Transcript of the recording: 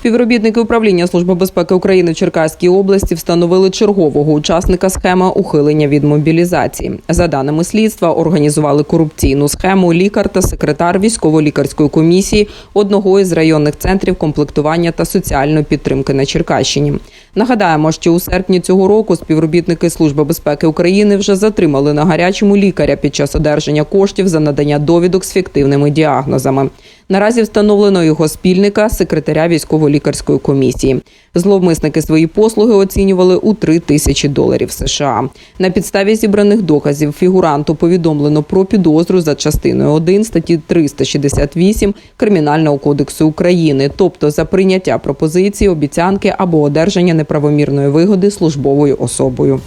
Співробітники управління Служби безпеки України в Черкаській області встановили чергового учасника схеми ухилення від мобілізації. За даними слідства, організували корупційну схему лікар та секретар військово-лікарської комісії одного із районних центрів комплектування та соціальної підтримки на Черкащині. Нагадаємо, що у серпні цього року співробітники Служби безпеки України вже затримали на гарячому лікаря під час одержання коштів за надання довідок з фіктивними діагнозами. Наразі встановлено його спільника, секретаря військово-лікарської комісії. Зловмисники свої послуги оцінювали у 3 тисячі доларів США. На підставі зібраних доказів фігуранту повідомлено про підозру за частиною 1 статті 368 Кримінального кодексу України, тобто за прийняття пропозиції, обіцянки або одержання неправомірної вигоди службовою особою.